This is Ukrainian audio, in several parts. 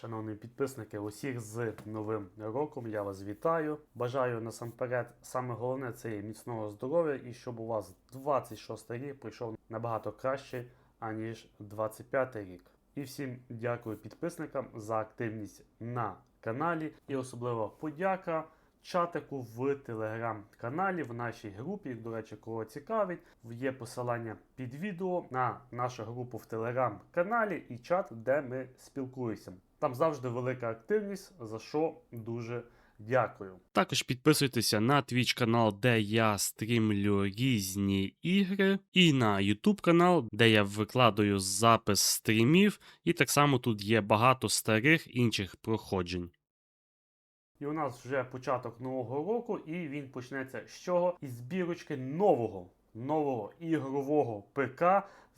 Шановні підписники, усіх з новим роком я вас вітаю. Бажаю насамперед, саме головне це є міцного здоров'я і щоб у вас 26 рік прийшов набагато краще, аніж 25 рік. І всім дякую підписникам за активність на каналі і особливо подяка чатику в телеграм-каналі в нашій групі. До речі, кого цікавить, є посилання під відео на нашу групу в телеграм-каналі і чат, де ми спілкуємося. Там завжди велика активність, за що дуже дякую. Також підписуйтеся на Twitch канал, де я стрімлю різні ігри, і на YouTube канал, де я викладаю запис стрімів, і так само тут є багато старих інших проходжень. І у нас вже початок нового року, і він почнеться з чого? Із збірочки нового, нового ігрового ПК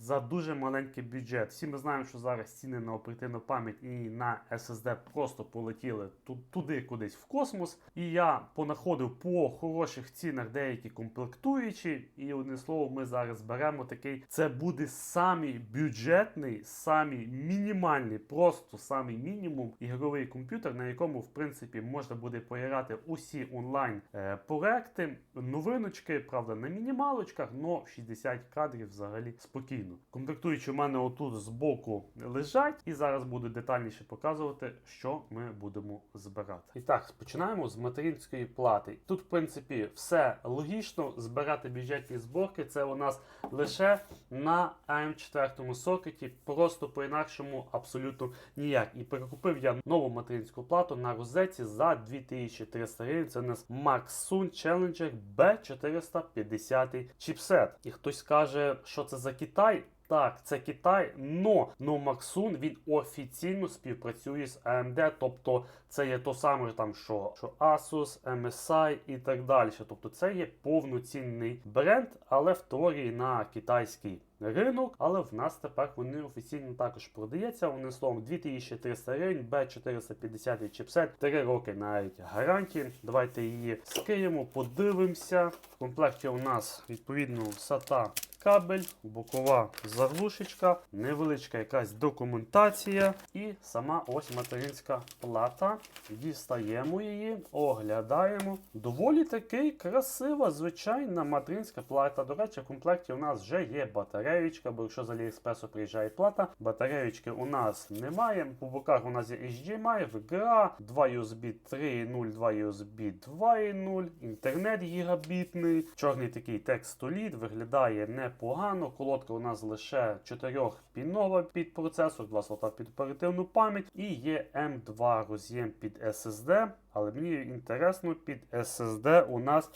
за дуже маленький бюджет. Всі ми знаємо, що зараз ціни на оперативну пам'ять і на SSD просто полетіли ту- туди кудись в космос. І я понаходив по хороших цінах деякі комплектуючі. І одне слово, ми зараз беремо такий. Це буде самий бюджетний, самий мінімальний, просто самий мінімум ігровий комп'ютер, на якому в принципі можна буде поіграти усі онлайн е, проекти, новиночки, правда, на мінімалочках, но 60 кадрів взагалі спокійно. Комплектуючі у мене отут збоку лежать, і зараз буду детальніше показувати, що ми будемо збирати. І так, починаємо з материнської плати. Тут, в принципі, все логічно. Збирати бюджетні зборки це у нас лише на АМ4 сокеті, просто по-інакшому абсолютно ніяк. І перекупив я нову материнську плату на розетці за 2300 гривень. Це у нас Maxsun Challenger B450 чіпсет. І хтось скаже, що це за Китай. Так, це Китай, но, но Максун він офіційно співпрацює з AMD, тобто це є то саме там, що, що Asus, MSI і так далі. Тобто це є повноцінний бренд, але в теорії на китайський ринок. Але в нас тепер вони офіційно також продаються. Вони словом 2300 гривень, B450 чіпсет, 3 роки навіть гарантії. Давайте її скиємо, подивимося. В комплекті у нас відповідно SATA кабель, бокова заглушечка, невеличка якась документація і сама ось материнська плата. Дістаємо її, оглядаємо. Доволі таки красива, звичайна материнська плата. До речі, в комплекті у нас вже є батареєчка, бо якщо з Аліекспресу приїжджає плата, батареєчки у нас немає. По боках у нас є HDMI, VGA, 2 USB 3.0, 2 USB 2.0, інтернет гігабітний, чорний такий текстоліт, виглядає непогано. Колодка у нас лише 4-пінова під процесор, 2 слота під оперативну пам'ять і є М2 роз'єм під SSD. Але мені інтересно, під SSD у нас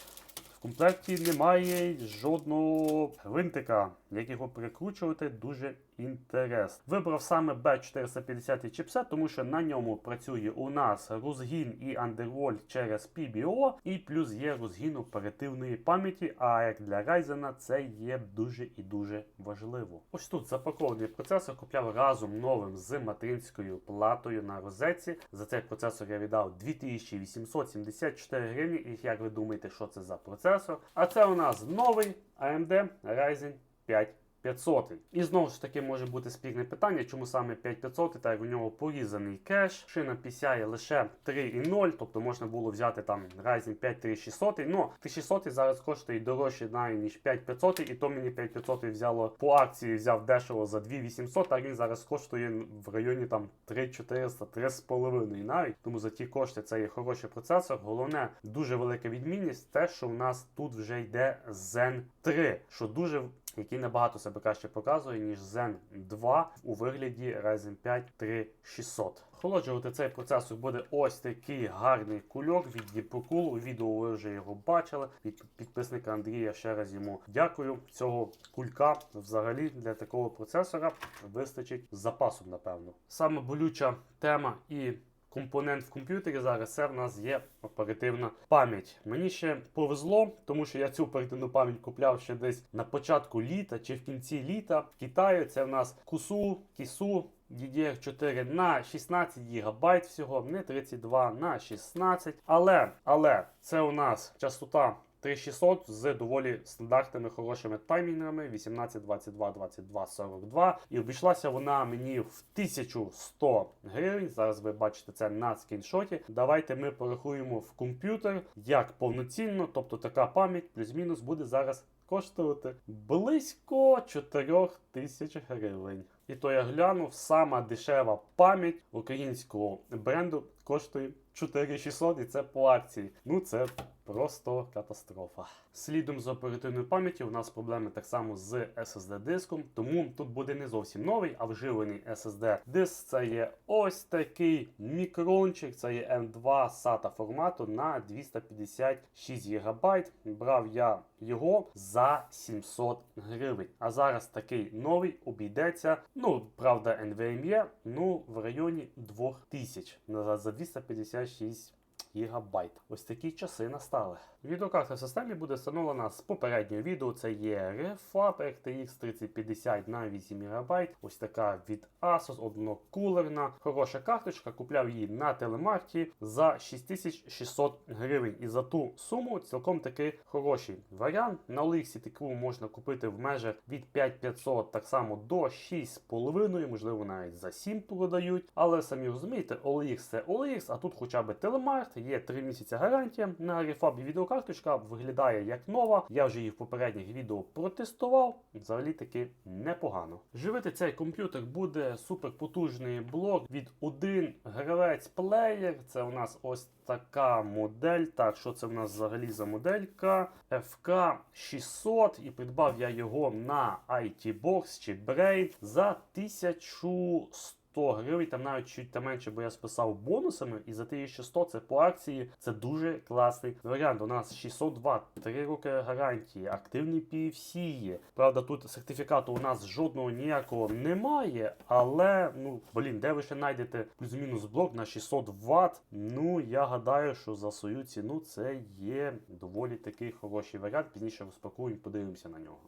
в комплекті немає жодного гвинтика, як його прикручувати дуже інтересно. Вибрав саме B450 чіпсет, тому що на ньому працює у нас розгін і андервольт через PBO, і плюс є розгін оперативної пам'яті. А як для Ryzen це є дуже і дуже важливо. Ось тут запакований процесор купляв разом новим з материнською платою на розетці. За цей процесор я віддав 2874 гривні. І як ви думаєте, що це за процесор? А це у нас новий AMD Ryzen 5 500. І знову ж таки може бути спірне питання, чому саме 5500, так як у нього порізаний кеш, шина PCI лише 3.0, тобто можна було взяти там Ryzen 5 3600, ну 3600 зараз коштує дорожче навіть ніж 5500, і то мені 5500 взяло по акції, взяв дешево за 2800, а він зараз коштує в районі там 3400, 3,5 навіть. Тому за ті кошти це є хороший процесор. Головне, дуже велика відмінність, те, що в нас тут вже йде Zen 3, що дуже який набагато себе краще показує, ніж Zen 2 у вигляді Ryzen 5 3600. Охолоджувати цей процесор буде ось такий гарний кульок від Deepcool. У відео ви вже його бачили. Від підписника Андрія ще раз йому дякую. Цього кулька взагалі для такого процесора вистачить з запасом, напевно. Саме болюча тема і компонент в комп'ютері зараз це в нас є оперативна пам'ять. Мені ще повезло, тому що я цю оперативну пам'ять купляв ще десь на початку літа чи в кінці літа. В Китаї це в нас кусу, кісу. DDR4 на 16 ГБ всього, не 32 на 16. Але, але це у нас частота 3600 з доволі стандартними хорошими таймінгами 18, 22, 22, 42. І обійшлася вона мені в 1100 гривень. Зараз ви бачите це на скріншоті. Давайте ми порахуємо в комп'ютер як повноцінно, тобто така пам'ять плюс-мінус буде зараз коштувати близько 4 тисяч гривень. І то я глянув, сама дешева пам'ять українського бренду коштує 4600 і це по акції. Ну це просто катастрофа. Слідом з оперативною пам'яттю у нас проблеми так само з SSD диском, тому тут буде не зовсім новий, а вживаний SSD диск. Це є ось такий мікрончик, це є M2 SATA формату на 256 ГБ. Брав я його за 700 гривень. А зараз такий новий обійдеться. Ну, правда, NVMe, ну в районі 2000 за за 256 гігабайт. Ось такі часи настали. Відеокарта в системі буде встановлена з попереднього відео. Це є Refab RTX 3050 на 8 ГБ. Ось така від Asus, однокулерна. Хороша карточка. Купляв її на телемарті за 6600 гривень. І за ту суму цілком таки хороший варіант. На Оліксі таку можна купити в межах від 5500 так само до 6,5, можливо, навіть за 7 продають. Але самі розумієте, OLX це OLX, а тут хоча б телемарт, є 3 місяці гарантія на Refab відеокарточка виглядає як нова. Я вже її в попередніх відео протестував. Взагалі таки непогано. Живити цей комп'ютер буде суперпотужний блок від 1 гравець плеєр. Це у нас ось така модель. Так, що це в нас взагалі за моделька? FK 600. І придбав я його на IT-Box чи Brain за 1100 100 гривень, там навіть чуть та менше, бо я списав бонусами, і за 1100 це по акції. Це дуже класний варіант. У нас 600 Вт, 3 роки гарантії, активні PFC є. Правда, тут сертифікату у нас жодного ніякого немає, але ну блін, де ви ще знайдете плюс-мінус блок на 600 Вт? Ну я гадаю, що за свою ціну це є доволі такий хороший варіант. Пізніше розпакуємо, подивимося на нього.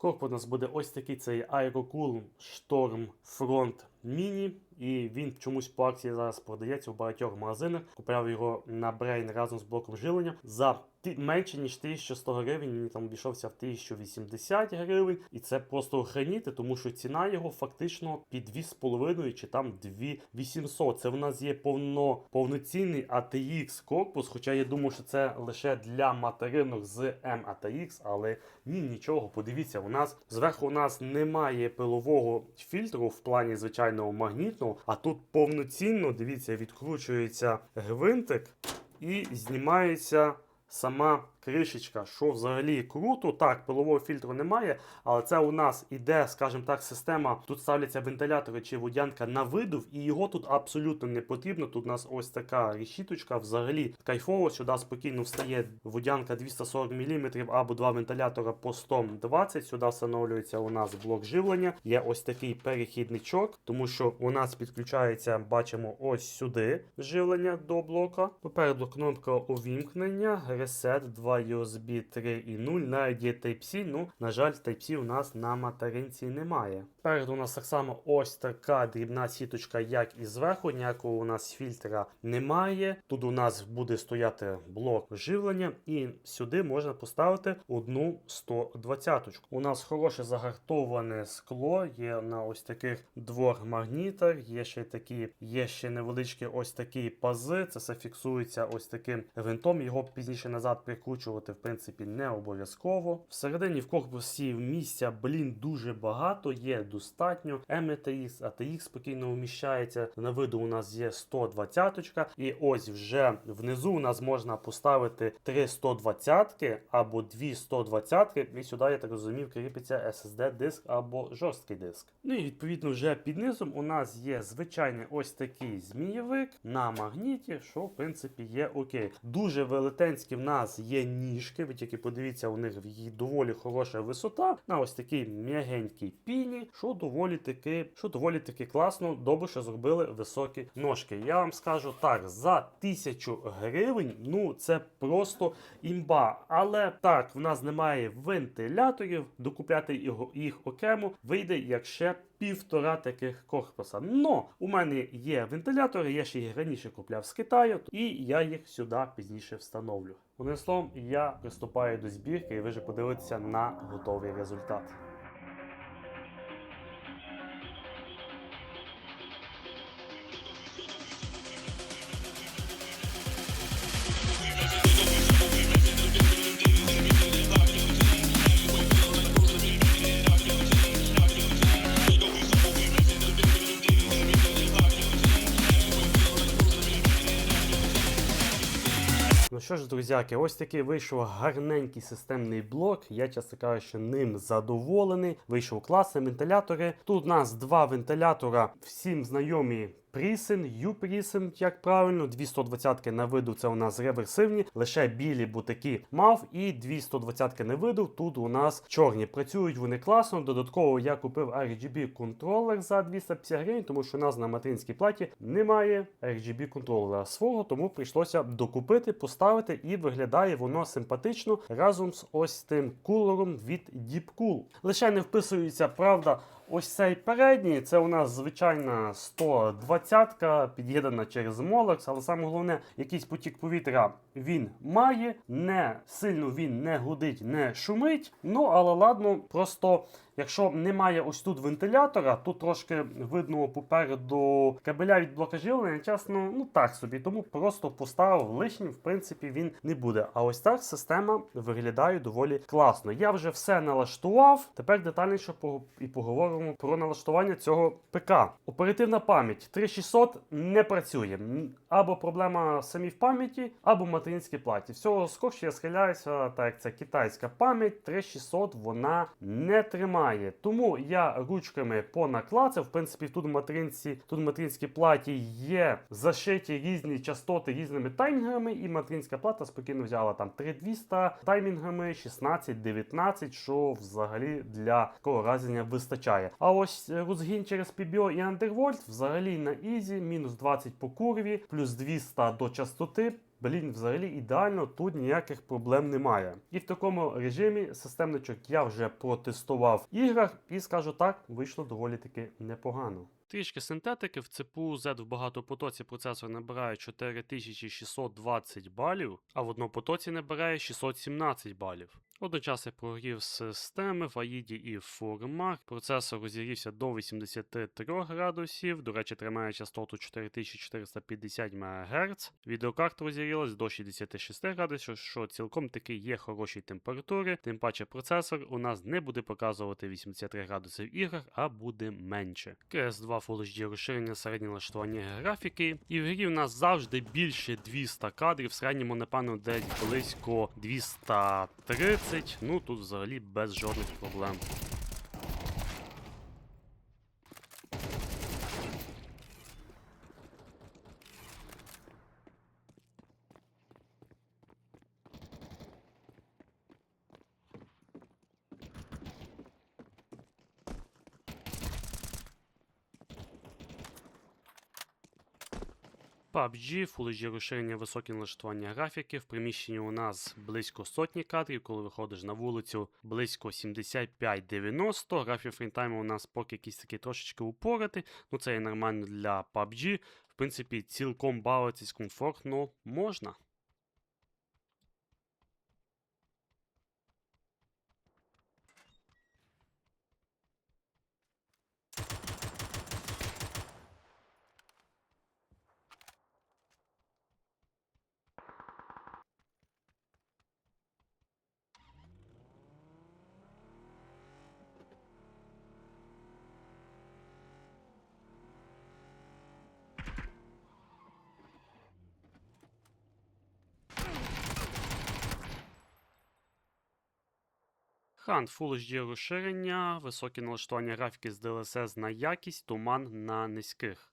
Корпус у нас буде ось такий цей Aerocool Storm Front Mini. І він чомусь по акції зараз продається в багатьох магазинах. Купляв його на Brain разом з блоком живлення за менше ніж 1100 гривень. Він там обійшовся в 1080 гривень. І це просто охреніти, тому що ціна його фактично під 2,5 чи там 2800. Це в нас є повно, повноцінний ATX корпус. Хоча я думаю, що це лише для материнок з M-ATX, але ні, нічого. Подивіться, у нас зверху у нас немає пилового фільтру в плані звичайного магнітного, а тут повноцінно, дивіться, відкручується гвинтик і знімається сама кришечка, що взагалі круто. Так, пилового фільтру немає, але це у нас іде, скажімо так, система. Тут ставляться вентилятори чи водянка на видув, і його тут абсолютно не потрібно. Тут у нас ось така решіточка. Взагалі кайфово, сюди спокійно встає водянка 240 мм або два вентилятора по 120. Сюди встановлюється у нас блок живлення. Є ось такий перехідничок, тому що у нас підключається, бачимо, ось сюди живлення до блока. Попереду кнопка увімкнення, Reset 2 USB 3.0, навіть є Type-C, ну, на жаль, Type-C у нас на материнці немає. Спереду у нас так само ось така дрібна сіточка, як і зверху, ніякого у нас фільтра немає. Тут у нас буде стояти блок живлення, і сюди можна поставити одну 120 -ку. У нас хороше загартоване скло, є на ось таких двох магнітах, є ще такі, є ще невеличкі ось такі пази. Це все фіксується ось таким винтом. Його пізніше назад прикручувати, в принципі, не обов'язково. Всередині в корпусі місця, блін, дуже багато, є достатньо. MTX, ATX спокійно вміщається. На виду у нас є 120 і ось вже внизу у нас можна поставити 3 120 або 2 120 і сюди, я так розумів, кріпиться SSD диск або жорсткий диск. Ну і відповідно вже під низом у нас є звичайний ось такий змійовик на магніті, що в принципі є окей. Дуже велетенські в нас є ніжки. Ви тільки подивіться, у них її доволі хороша висота на ось такій м'ягенькій піні, що доволі таки, що доволі таки класно, добре, що зробили високі ножки. Я вам скажу так, за тисячу гривень, ну це просто імба. Але так, в нас немає вентиляторів, докупляти їх окремо вийде як ще півтора таких корпуса. Но у мене є вентилятори, я ще їх раніше купляв з Китаю, і я їх сюди пізніше встановлю. Одним словом, я приступаю до збірки, і ви вже подивитеся на готовий результат. Що ж, друзяки, ось такий вийшов гарненький системний блок. Я, чесно кажучи, ним задоволений. Вийшов класний вентилятори. Тут у нас два вентилятора, всім знайомі. Прісен, Ю-Прісен, як правильно, 220 на виду це у нас реверсивні, лише білі бутики мав і 220 на виду. Тут у нас чорні. Працюють вони класно. Додатково я купив RGB контролер за 250 гривень, тому що у нас на материнській платі немає RGB контролера свого, тому прийшлося докупити, поставити, і виглядає воно симпатично разом з ось тим кулером від Deepcool. Лише не вписується, правда. Ось цей передній, це у нас звичайна 120-ка, під'єднана через Molex, але саме головне, якийсь потік повітря він має, не сильно він не гудить, не шумить. Ну, але ладно, просто якщо немає ось тут вентилятора, тут трошки видно попереду кабеля від блока живлення, чесно, ну так собі, тому просто поставив лишнім, в принципі, він не буде. А ось так система виглядає доволі класно. Я вже все налаштував. Тепер детальніше і поговоримо про налаштування цього ПК. Оперативна пам'ять 3600 не працює. Або проблема самі в пам'яті, або в материнській платі. Всього скорше я схиляюся, так як це китайська пам'ять, 3600 вона не тримає. Тому я ручками понаклацав. В принципі, тут в материнці, тут в материнській платі є зашиті різні частоти різними таймінгами, і материнська плата спокійно взяла там 3200 таймінгами, 16, 19, що взагалі для такого разення вистачає. А ось е, розгін через PBO і Underworld взагалі на ізі, мінус 20 по курві, плюс 200 до частоти. Блін, взагалі ідеально, тут ніяких проблем немає. І в такому режимі системничок я вже протестував в іграх, і скажу так, вийшло доволі таки непогано. Трішки синтетики в цепу Z в багатопотоці процесор набирає 4620 балів, а в однопотоці набирає 617 балів. Одночасний прогрів системи в AIDі і в формах. Процесор розігрівся до 83 градусів. До речі, тримає частоту 4450 МГц. Відеокарта розігрілась до 66 градусів, що цілком таки є хороші температури. Тим паче процесор у нас не буде показувати 83 градуси в іграх, а буде менше. CS2 Full HD розширення середнє налаштування графіки. І в грі в нас завжди більше 200 кадрів. В середньому, напевно, десь близько 230. Ну тут взагалі без жодних проблем. PUBG, Full розширення високі налаштування графіки. В приміщенні у нас близько сотні кадрів, коли виходиш на вулицю близько 75-90. Графік фрінтайму у нас поки якісь такі трошечки упорити. Ну це є нормально для PUBG. В принципі, цілком бавитись комфортно можна. Хан Full HD розширення, високі налаштування графіки з DLSS на якість, туман на низьких.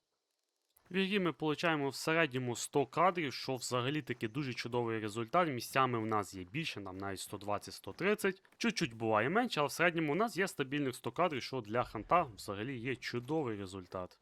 В ігрі ми получаємо в середньому 100 кадрів, що взагалі таки дуже чудовий результат. Місцями в нас є більше, нам навіть 120-130. Чуть-чуть буває менше, але в середньому у нас є стабільних 100 кадрів, що для ханта взагалі є чудовий результат.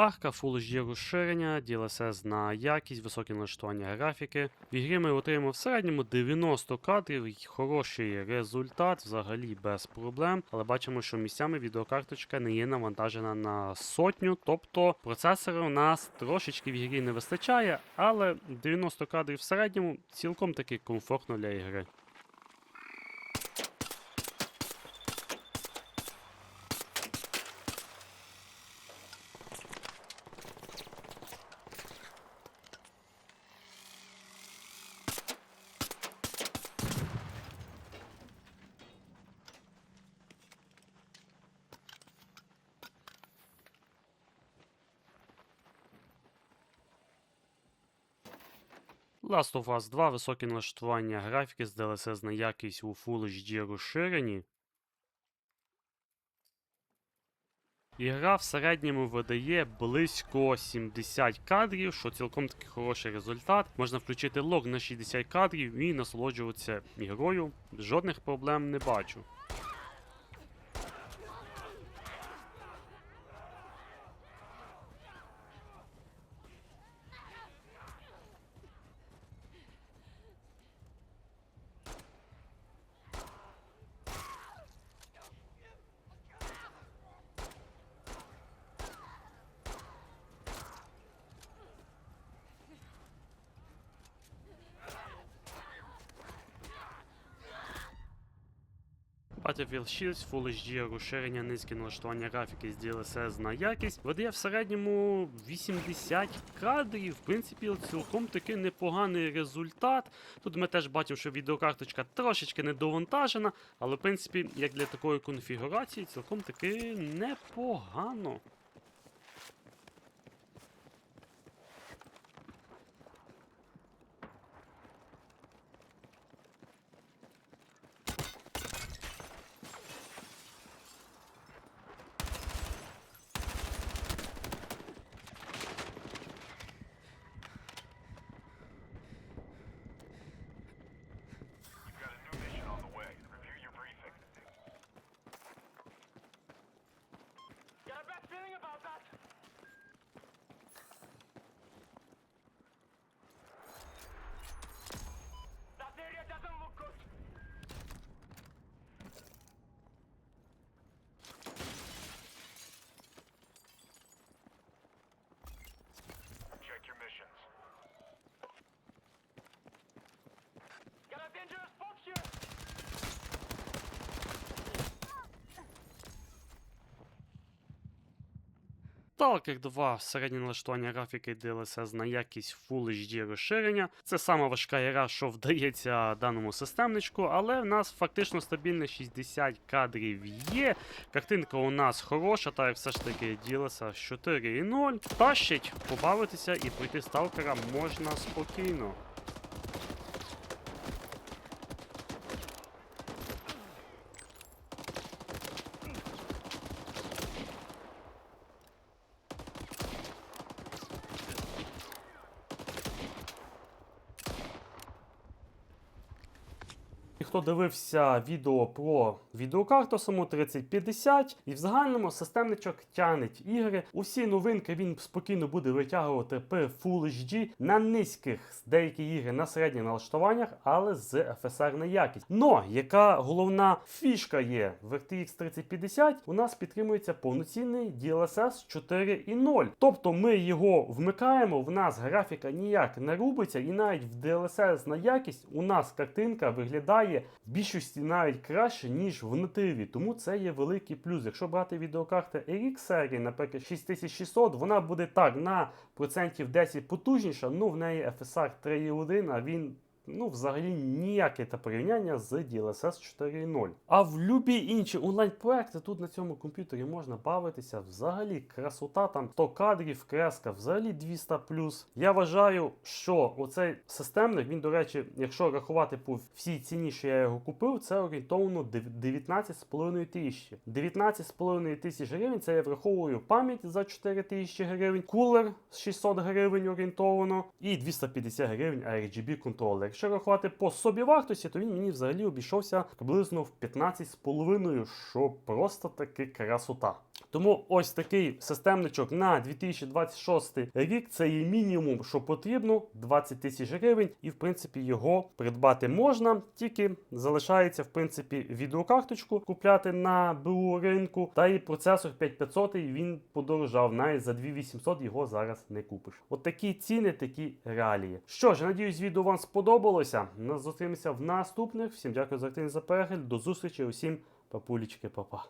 Арка, Full HD розширення, DLSS на якість, високе налаштування графіки. В ігрі ми отримали в середньому 90 кадрів, хороший результат, взагалі без проблем. Але бачимо, що місцями відеокарточка не є навантажена на сотню, тобто процесора у нас трошечки в ігрі не вистачає, але 90 кадрів в середньому цілком таки комфортно для ігри. Last of Us 2, високе налаштування графіки з DLSS якість у Full HD розширенні. Ігра в середньому видає близько 70 кадрів, що цілком таки хороший результат. Можна включити лог на 60 кадрів і насолоджуватися ігрою. Жодних проблем не бачу. Battlefield 6 Full HD розширення низьке налаштування графіки з DLSS на якість видає в середньому 80 кадрів. В принципі, цілком таки непоганий результат. Тут ми теж бачимо, що відеокарточка трошечки недовантажена, але в принципі, як для такої конфігурації, цілком таки непогано. Stalker 2 середнє налаштування графіки DLSS на якість Full HD розширення. Це сама важка гра, що вдається даному системничку, але в нас фактично стабільне 60 кадрів є. Картинка у нас хороша, та все ж таки DLSS 4.0. Тащить, побавитися і пройти сталкера можна спокійно. І Хто дивився відео про відеокарту саму 3050, і в загальному системничок тянеть ігри. Усі новинки він спокійно буде витягувати при Full HD на низьких деякі ігри на середніх налаштуваннях, але з FSR на якість. Но яка головна фішка є в RTX 3050, у нас підтримується повноцінний DLSS 4.0. Тобто ми його вмикаємо, в нас графіка ніяк не рубиться, і навіть в DLSS на якість у нас картинка виглядає в більшості навіть краще, ніж в нативі. Тому це є великий плюс. Якщо брати відеокарти RX серії, наприклад, 6600, вона буде так на процентів 10 потужніша, ну в неї FSR 3.1, а він. Ну, взагалі ніяке та порівняння з DLSS 4.0. А в любі інші онлайн-проекти тут на цьому комп'ютері можна бавитися. Взагалі красота, там 100 кадрів, креска, взагалі 200 Я вважаю, що оцей системник, він, до речі, якщо рахувати по всій ціні, що я його купив, це орієнтовно 19,5 тисячі. 19,5 тисяч гривень це я враховую пам'ять за 4 тисячі гривень, кулер з 600 гривень орієнтовано і 250 гривень RGB контролер. Якщо рахувати по собівартості, то він мені взагалі обійшовся приблизно в 15,5, що просто таки красота. Тому ось такий системничок на 2026 рік це є мінімум, що потрібно 20 тисяч гривень, і в принципі його придбати можна. Тільки залишається в принципі відеокарточку купляти на БУ ринку. Та і процесор 5500 він подорожав. Навіть за 2800 його зараз не купиш. От такі ціни, такі реалії. Що ж, надіюсь, відео вам сподобалося. Нас зустрінемося в наступних. Всім дякую за активність за перегляд. До зустрічі усім, папулічки, папа.